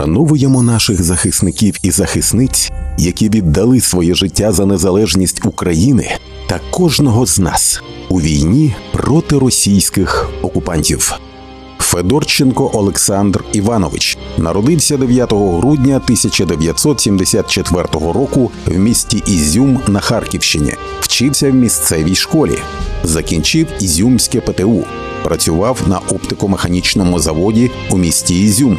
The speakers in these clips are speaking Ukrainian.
Вшановуємо наших захисників і захисниць, які віддали своє життя за незалежність України та кожного з нас у війні проти російських окупантів. Федорченко Олександр Іванович народився 9 грудня 1974 року в місті Ізюм на Харківщині. Вчився в місцевій школі, закінчив Ізюмське ПТУ, працював на оптико-механічному заводі у місті Ізюм,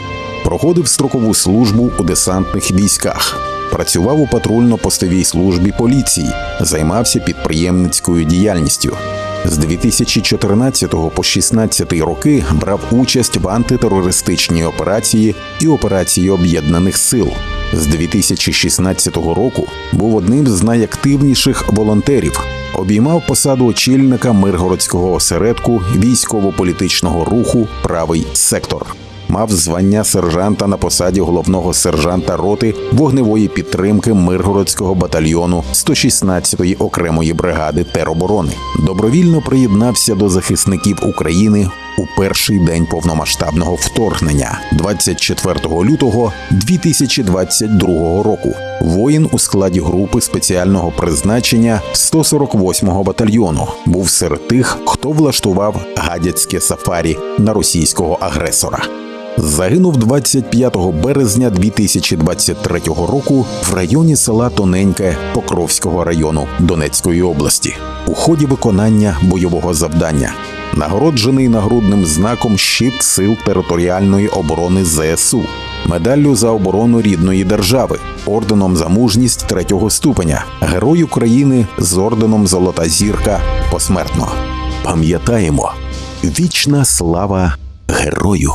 проходив строкову службу у десантних військах. Працював у патрульно-постовій службі поліції, займався підприємницькою діяльністю. З 2014 по 16 роки брав участь в антитерористичній операції і операції Об'єднаних Сил. З 2016 року був одним з найактивніших волонтерів. Обіймав посаду очільника Миргородського осередку військово-політичного руху Правий сектор. Мав звання сержанта на посаді головного сержанта роти вогневої підтримки Миргородського батальйону 116-ї окремої бригади тероборони. Добровільно приєднався до захисників України у перший день повномасштабного вторгнення, 24 лютого 2022 року. Воїн у складі групи спеціального призначення 148-го батальйону був серед тих, хто влаштував гадяцьке сафарі на російського агресора. Загинув 25 березня 2023 року в районі села Тоненьке Покровського району Донецької області у ході виконання бойового завдання, нагороджений нагрудним знаком щит сил територіальної оборони ЗСУ, медаллю за оборону рідної держави, орденом за мужність третього ступеня, Герой України з орденом Золота зірка посмертно. Пам'ятаємо, вічна слава герою!